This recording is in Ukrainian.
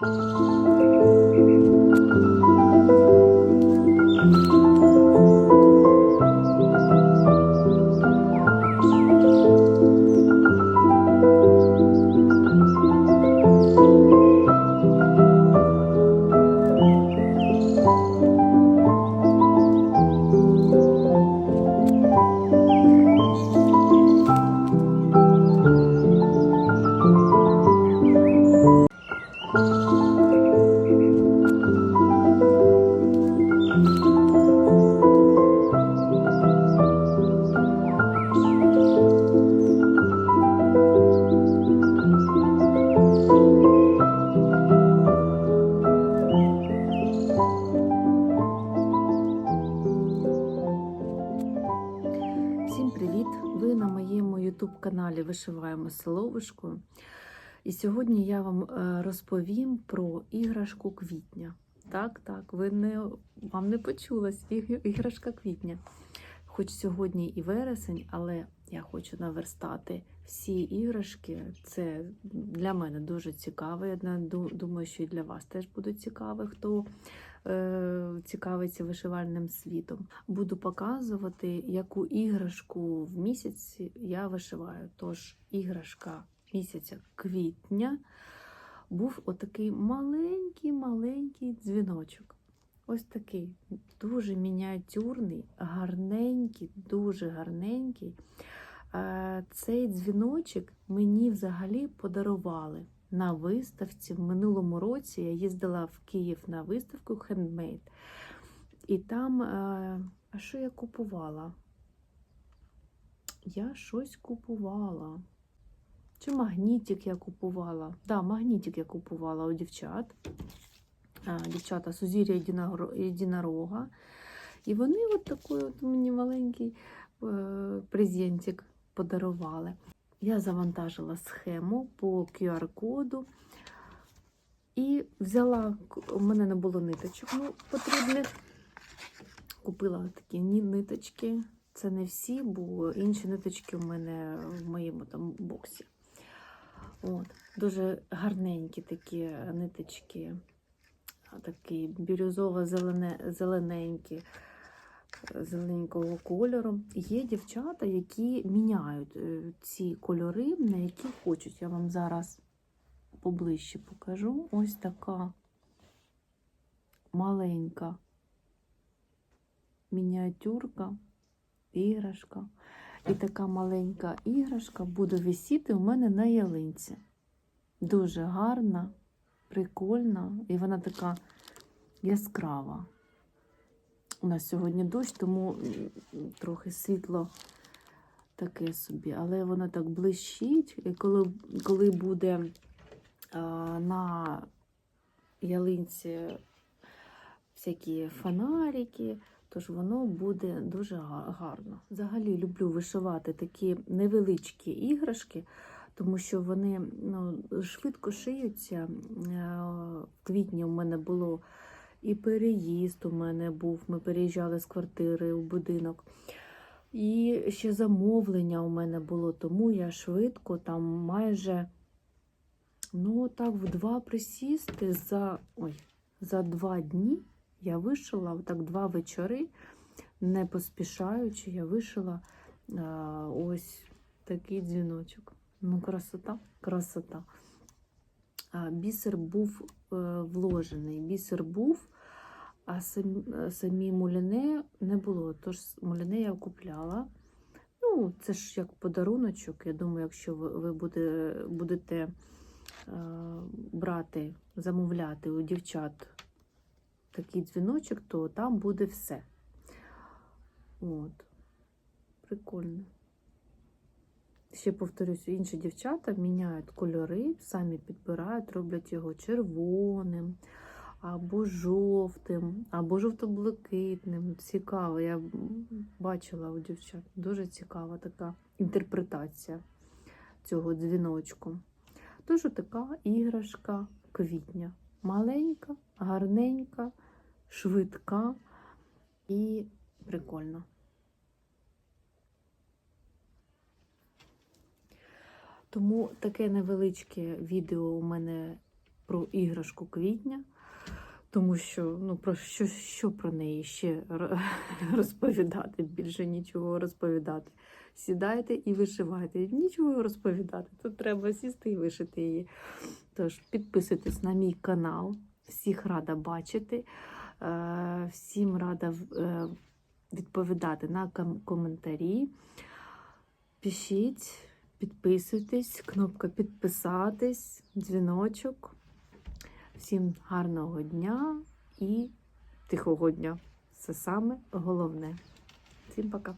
Всім моєму youtube каналі Вишиваємо Соловушкою. І сьогодні я вам е, розповім про іграшку квітня. Так, так, ви не, вам не почулась іграшка квітня. Хоч сьогодні і вересень, але я хочу наверстати всі іграшки. Це для мене дуже цікаво. Я думаю, що і для вас теж буде цікаво, хто е, цікавиться вишивальним світом. Буду показувати, яку іграшку в місяці я вишиваю. Тож іграшка місяця квітня був отакий маленький-маленький дзвіночок. Ось такий дуже мініатюрний, гарненький, дуже гарненький. Е, Цей дзвіночок мені взагалі подарували на виставці. В минулому році я їздила в Київ на виставку Handmade. І там, е, а що я купувала? Я щось купувала. Чи магнітик я купувала? Так, да, магнітик я купувала у дівчат. А, дівчата Сузір'я єдиноро- єдинорога. І вони от такий от мені маленький е, презентик подарували. Я завантажила схему по QR-коду і взяла, у мене не було ниточок ну, потрібних. Купила такі ниточки. Це не всі, бо інші ниточки у мене в моєму там боксі. От, дуже гарненькі такі ниточки, а, такі бірюзово-зелененькі, зелененького кольору. Є дівчата, які міняють е, ці кольори, на які хочуть. Я вам зараз поближче покажу. Ось така маленька мініатюрка, іграшка. І така маленька іграшка буде висіти у мене на ялинці. Дуже гарна, прикольна, і вона така яскрава. У нас сьогодні дощ, тому трохи світло таке собі, але вона так блищить, і коли, коли буде а, на ялинці всякі фонарики, тож воно буде дуже гарно. Взагалі люблю вишивати такі невеличкі іграшки, тому що вони ну, швидко шиються. Е, В квітні у мене було і переїзд у мене був. Ми переїжджали з квартири у будинок. І ще замовлення у мене було, тому я швидко там майже ну так в два присісти за ой, за два дні я вишила так два вечори, не поспішаючи, я вишила а, ось такий дзвіночок. Ну, красота, красота. Бісер був е, вложений, бісер був, а е, самі муляне не було. Тож муляне я купляла. Ну, це ж як подаруночок. Я думаю, якщо ви, ви буде, будете е, брати, замовляти у дівчат такий дзвіночок, то там буде все. От. Прикольно. Ще повторюсь, інші дівчата міняють кольори, самі підбирають, роблять його червоним, або жовтим, або жовто-блакитним. Цікаво, я бачила у дівчат. Дуже цікава така інтерпретація цього дзвіночку. Тож така іграшка квітня. Маленька, гарненька, швидка і прикольна. Тому таке невеличке відео у мене про іграшку квітня, тому що ну, про що, що про неї ще розповідати, більше нічого розповідати. Сідайте і вишивайте. Нічого розповідати. Тут треба сісти і вишити її. Тож підписуйтесь на мій канал. Всіх рада бачити. Е, Всім рада е, відповідати на коментарі. Пишіть, підписуйтесь, кнопка підписатись, дзвіночок. Всім гарного дня і тихого дня. Це саме головне. Всім пока.